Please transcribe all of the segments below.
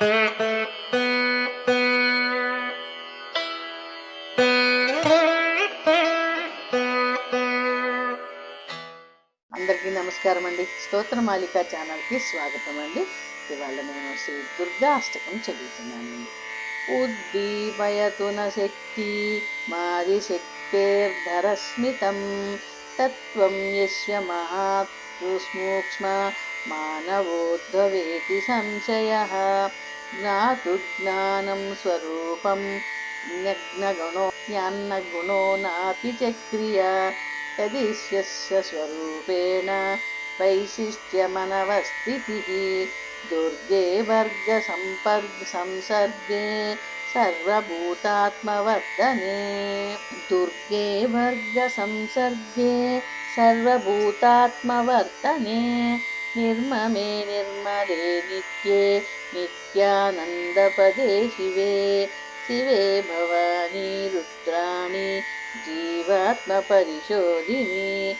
అందరికీ నమస్కారం అండి. స్తోత్రమాలిక ఛానల్కి స్వాగతం అండి. ఇవాళ నేను శ్రీ దుర్గా అష్టకం చదువుతున్నానండి ఉద్దీపయతున శక్తి మాది శక్తేర్ధరస్మితం. తత్వం యశ్వ మహాత్సూక్ష్మ సూక్ష్మ मानवोद्भवेति संशयः। ज्ञातु ज्ञानं स्वरूपं न्यग्नगुणो ज्ञान्नगुणो नापि च क्रिया। यदिष्यस्य स्वरूपेण वैशिष्ट्यमनवस्थितिः दुर्गे वर्गसंपर्ग संसर्गे सर्वभूतात्मवर्तने दुर्गे वर्गसंसर्गे सर्वभूतात्मवर्तने निर्ममे निर्मले नित्ये नित्यानन्दपदे शिवे। शिवे भवानी रुद्राणि जीवात्मपरिशोधिनि।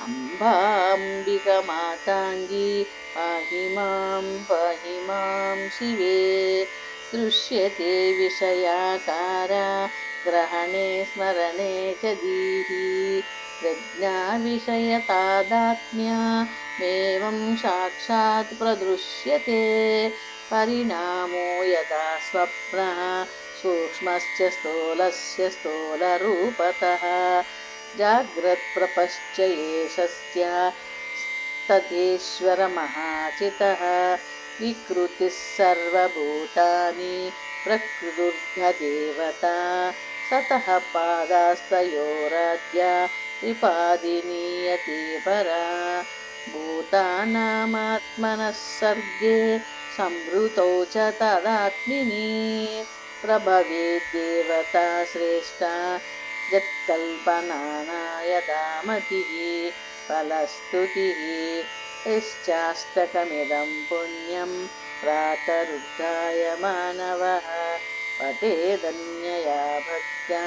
अम्बाम्बिकमाताङ्गी पाहि मां पाहि मां शिवे। दृश्यते विषयाकारा ग्रहणे स्मरणे च दीहि। प्रज्ञाविषयतादात्म्यामेवं साक्षात् प्रदृश्यते। परिणामो यदा स्वप्नः सूक्ष्मस्य स्थूलस्य स्थूलरूपतः जाग्रत्प्रपश्च एषस्य ततीश्वरमहाचितः विकृतिस्सर्वभूतानि प्रकृदेवता सतः पादा स्वयोरात्या त्रिपादिनीयते परा भूतानामात्मनः सर्गे संवृतौ च तदात्मिनी। प्रभवेद्देवता श्रेष्ठा यत्कल्पनानायदामतिः फलस्तुतिः। यश्चाष्टकमिदं पुण्यं प्रातरुद्धाय मानवः। पठेदन्यया भक्त्या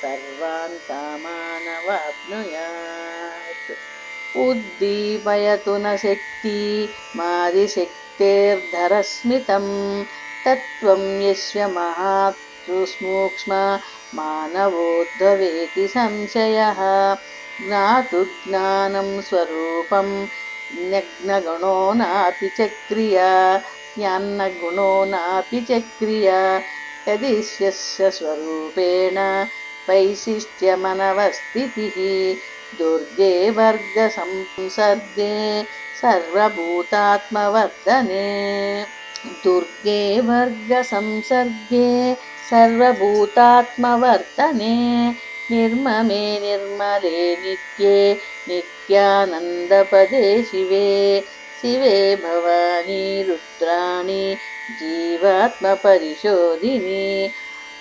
सर्वान् कामानवाप्नुयात् उद्दीपयतु न शक्ति मादिशक्तेर्धरस्मितम् तत्त्वं यस्य महात्सूक्ष्म मानवोद्भवेति संशयः ज्ञातु ज्ञानं स्वरूपं न्यग्नगुणो नापि च क्रिया ज्ञानगुणो नापि च क्रिया यदिष्यस्य स्वरूपेण वैशिष्ट्यमनवस्थितिः। दुर्गे वर्गसंसर्गे सर्वभूतात्मवर्धने। दुर्गे वर्गसंसर्गे सर्वभूतात्मवर्तने निर्ममे निर्मले नित्ये नित्यानन्दपदे शिवे। शिवे भवानी रुद्राणि जीवात्मपरिशोधिनी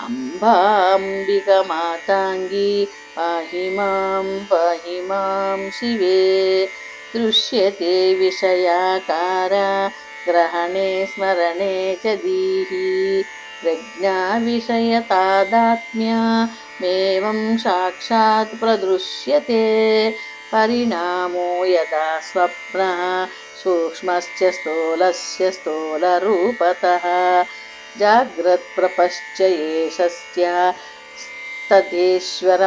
अम्बाम्बिकमाताङ्गी पाहि मां पाहि मां शिवे दृश्यते विषयाकारा ग्रहणे स्मरणे च दीहि प्रज्ञाविषयतादात्म्यमेवं साक्षात् प्रदृश्यते परिणामो यदा स्वप्नः सूक्ष्मश्च स्थूलस्य स्थूलरूपतः जाग्रत्प्रपश्च एषस्य तथेश्वरमहाचितः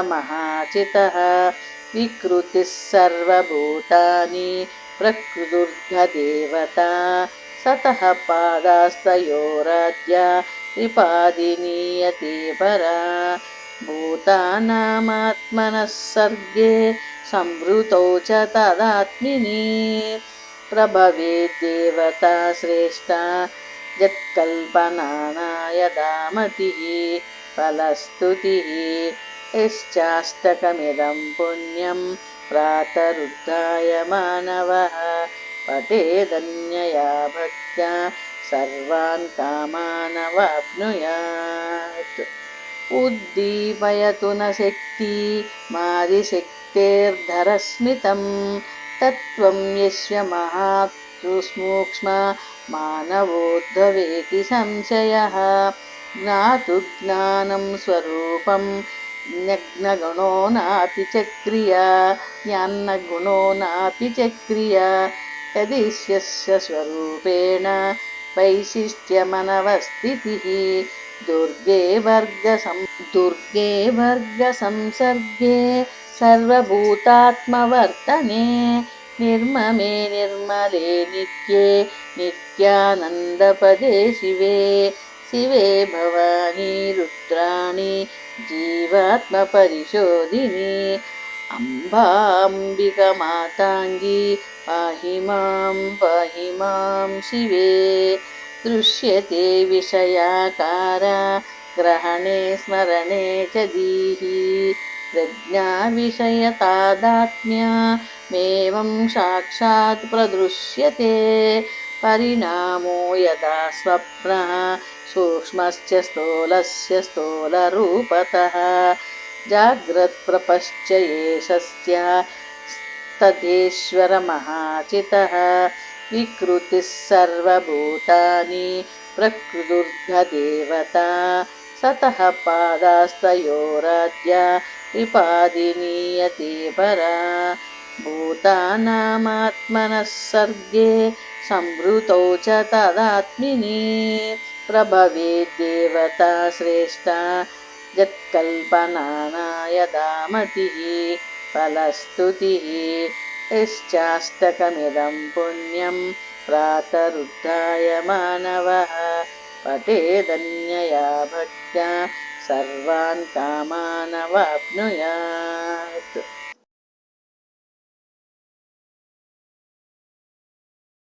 विकृतिः सर्वभूतानि प्रकृदुर्घदेवता सतः पादास्तयोराद्या त्रिपादिनीयते परा भूतानामात्मनः सर्गे संवृतौ च तदात्मिनी प्रभवेद्देवता श्रेष्ठा यत्कल्पनानायदामतिः फलस्तुतिः यश्चाष्टकमिदं पुण्यं प्रातरुद्धाय मानवः। पठेदन्यया भक्त्या सर्वान् कामानवाप्नुयात्। उद्दीपयतु न शक्ति मादिशक्तेर्धरस्मितं तत्त्वं यस्य వస్తుస్మూక్ష్మ మానవోద్ధవేతి సంశయ జ్ఞాతు జ్ఞానం స్వరూపం జ్ఞగుణో నాపి చక్రియ జ్ఞానగుణో నాపి చక్రియ యదిశ్యస్య స్వరూపేణ వైశిష్ట్యమనవస్థితి దుర్గే వర్గ దుర్గే వర్గ సంసర్గే సర్వభూతాత్మవర్తనే निर्ममे निर्मले नित्ये नित्यानन्दपदे शिवे। शिवे भवानी रुद्राणि जीवात्मपरिशोधिनी। अम्बाम्बिकमाताङ्गी पाहि मां पाहि मां शिवे। दृश्यते विषयाकारा ग्रहणे स्मरणे च మేవం సాక్షాత్ ప్రదృశ్యతే. పరిణామో యథా స్వప్న సూక్ష్మస్య స్థూలస్య స్థూలరూపత. జాగ్రత్ప్రపశ్చ ఏషస్య తదేశ్వరమహాచిత వికృతి సర్వభూతాని ప్రకృదుర్ఘదేవత. సత పాదాస్తయోరాద్య విపాదినీయతే పరా. भूतानामात्मनः सर्गे संवृतौ च तदात्मिनी प्रभवेद्देवता श्रेष्ठा यत्कल्पनाना यदामतिः फलस्तुतिः यश्चाष्टकमिदं पुण्यं प्रातरुद्धाय मानवः पठेदन्यया भक्त्या सर्वान् कामानवाप्नुयात्